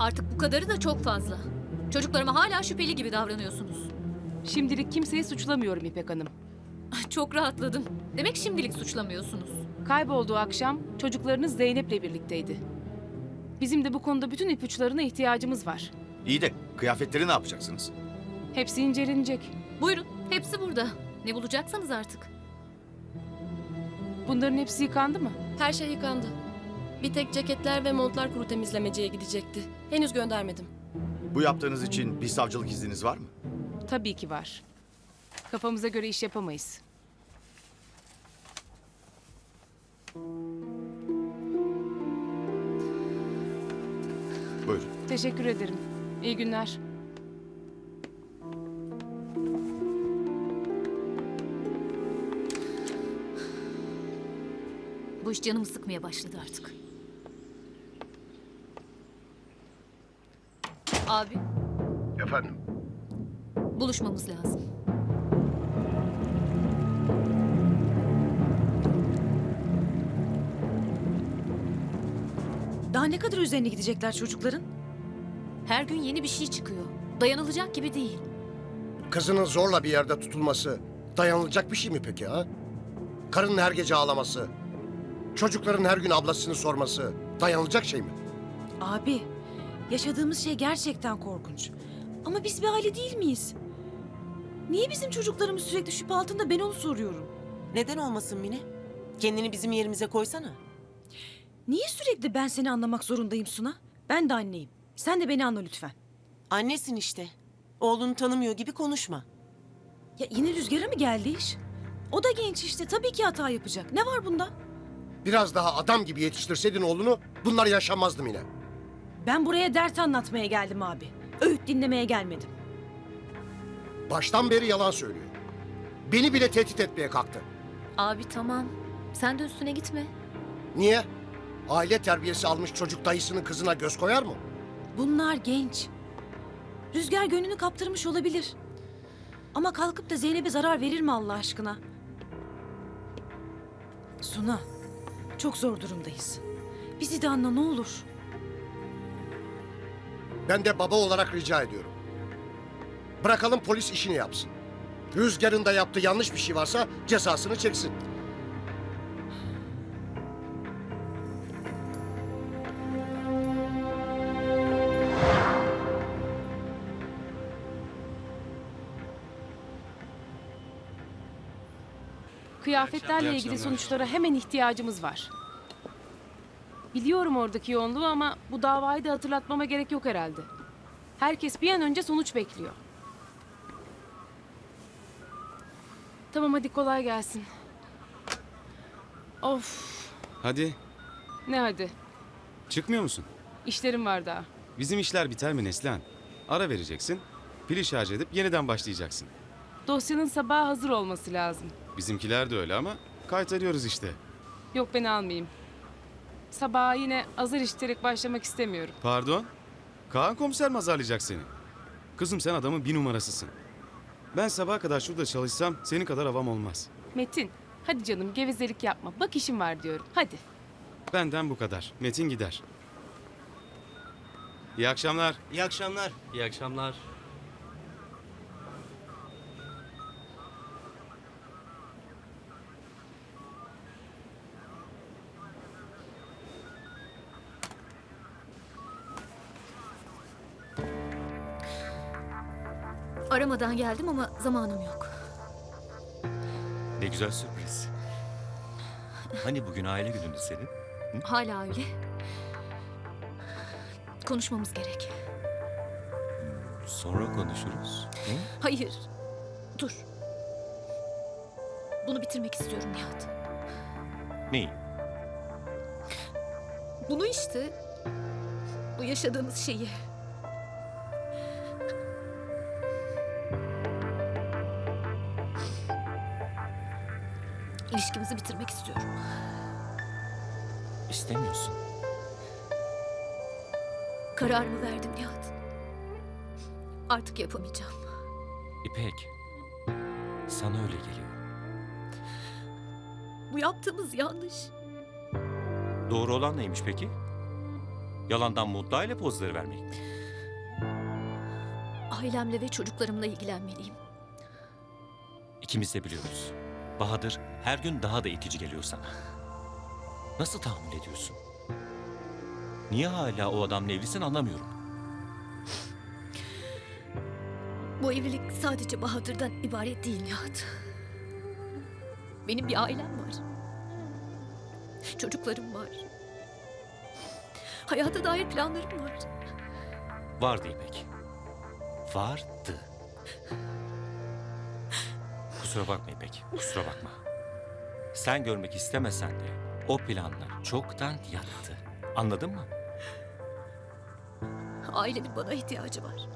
Artık bu kadarı da çok fazla. Çocuklarıma hala şüpheli gibi davranıyorsunuz. Şimdilik kimseyi suçlamıyorum İpek Hanım. Çok rahatladım. Demek şimdilik suçlamıyorsunuz. Kaybolduğu akşam çocuklarınız Zeynep'le birlikteydi. Bizim de bu konuda bütün ipuçlarına ihtiyacımız var. İyi de kıyafetleri ne yapacaksınız? Hepsi incelenecek. Buyurun, hepsi burada. Ne bulacaksanız artık. Bunların hepsi yıkandı mı? Her şey yıkandı. Bir tek ceketler ve montlar kuru temizlemeciye gidecekti. Henüz göndermedim. Bu yaptığınız için bir savcılık izniniz var mı? Tabii ki var. Kafamıza göre iş yapamayız. Buyurun. Teşekkür ederim. İyi günler. Bu iş canımı sıkmaya başladı artık. Abi, Efendim? buluşmamız lazım. Daha ne kadar üzerine gidecekler çocukların? Her gün yeni bir şey çıkıyor. Dayanılacak gibi değil. Kızının zorla bir yerde tutulması dayanılacak bir şey mi peki ha? Karının her gece ağlaması, çocukların her gün ablasını sorması dayanılacak şey mi? Abi, yaşadığımız şey gerçekten korkunç. Ama biz bir aile değil miyiz? Niye bizim çocuklarımız sürekli şüphe altında ben onu soruyorum. Neden olmasın Mine? Kendini bizim yerimize koysana. Niye sürekli ben seni anlamak zorundayım Suna? Ben de anneyim. Sen de beni anla lütfen. Annesin işte. Oğlunu tanımıyor gibi konuşma. Ya yine rüzgara mı geldi iş? O da genç işte tabii ki hata yapacak. Ne var bunda? Biraz daha adam gibi yetiştirseydin oğlunu bunlar yaşanmazdı yine. Ben buraya dert anlatmaya geldim abi. Öğüt dinlemeye gelmedim. Baştan beri yalan söylüyor. Beni bile tehdit etmeye kalktı. Abi tamam. Sen de üstüne gitme. Niye? Aile terbiyesi almış çocuk dayısının kızına göz koyar mı? Bunlar genç. Rüzgar gönlünü kaptırmış olabilir. Ama kalkıp da Zeynep'e zarar verir mi Allah aşkına? Suna, çok zor durumdayız. Bizi de anla ne olur. Ben de baba olarak rica ediyorum. Bırakalım polis işini yapsın. Rüzgar'ın da yaptığı yanlış bir şey varsa cezasını çeksin. Kıyafetlerle ilgili sonuçlara hemen ihtiyacımız var. Biliyorum oradaki yoğunluğu ama bu davayı da hatırlatmama gerek yok herhalde. Herkes bir an önce sonuç bekliyor. Tamam hadi kolay gelsin. Of Hadi ne hadi. çıkmıyor musun? İşlerim var daha. Bizim işler biter mi Neslihan? Ara vereceksin. Pili şarj edip yeniden başlayacaksın. Dosyanın sabaha hazır olması lazım. Bizimkiler de öyle ama kaytarıyoruz işte. Yok ben almayayım. Sabaha yine azar işiterek başlamak istemiyorum. Pardon? Kaan komiser mi azarlayacak seni? Kızım sen adamın bir numarasısın. Ben sabaha kadar şurada çalışsam senin kadar havam olmaz. Metin hadi canım gevezelik yapma. Bak işim var diyorum. Hadi. Benden bu kadar. Metin gider. İyi akşamlar. İyi akşamlar. İyi akşamlar. Aramadan geldim ama zamanım yok. Ne güzel sürpriz. Hani bugün aile günündü senin? Hala öyle. Konuşmamız gerek. Sonra konuşuruz. Hı? Hayır. Dur. Bunu bitirmek istiyorum Nihat. Neyi? Bunu işte. Bu yaşadığımız şeyi. İlişkimizi bitirmek istiyorum. İstemiyorsun. Kararımı verdim Nihat. Artık yapamayacağım. İpek. Sana öyle geliyor. Bu yaptığımız yanlış. Doğru olan neymiş peki? Yalandan mutlu aile pozları vermek. Ailemle ve çocuklarımla ilgilenmeliyim. İkimiz de biliyoruz. Bahadır her gün daha da itici geliyor sana. Nasıl tahammül ediyorsun? Niye hala o adamla evlisin anlamıyorum. Bu evlilik sadece Bahadır'dan ibaret değil Nihat. Benim bir ailem var. Çocuklarım var. Hayata dair planlarım var. Vardı İpek. Vardı. Kusura bakma İpek, kusura bakma. Sen görmek istemesen de o planlar çoktan yattı. Anladın mı? Ailemin bana ihtiyacı var.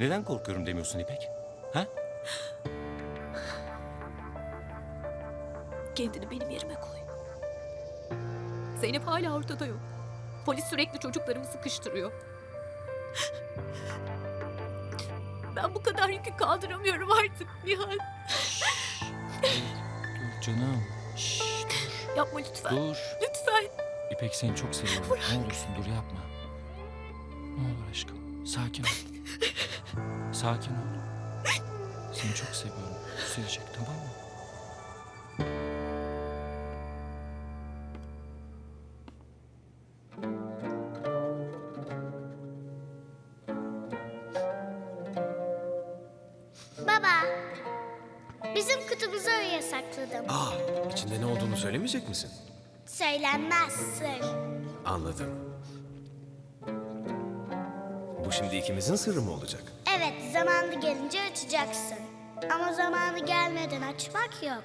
Neden korkuyorum demiyorsun İpek? Ha? Kendini benim yerime koy. Zeynep hala ortada yok. Polis sürekli çocuklarımı sıkıştırıyor. Ben bu kadar yükü kaldıramıyorum artık Nihat. Dur canım. Şşş dur. Yapma lütfen. Dur. Lütfen. İpek seni çok seviyorum. Ne olursun dur yapma. Ne olur aşkım. Sakin ol. Sakin ol. Seni çok seviyorum. Düzelecek tamam mı? Bizim kutumuzu oraya sakladım. Aa, içinde ne olduğunu söylemeyecek misin? Söylenmez sır. Anladım. Bu şimdi ikimizin sırrı mı olacak? Evet, zamanı gelince açacaksın. Ama zamanı gelmeden açmak yok.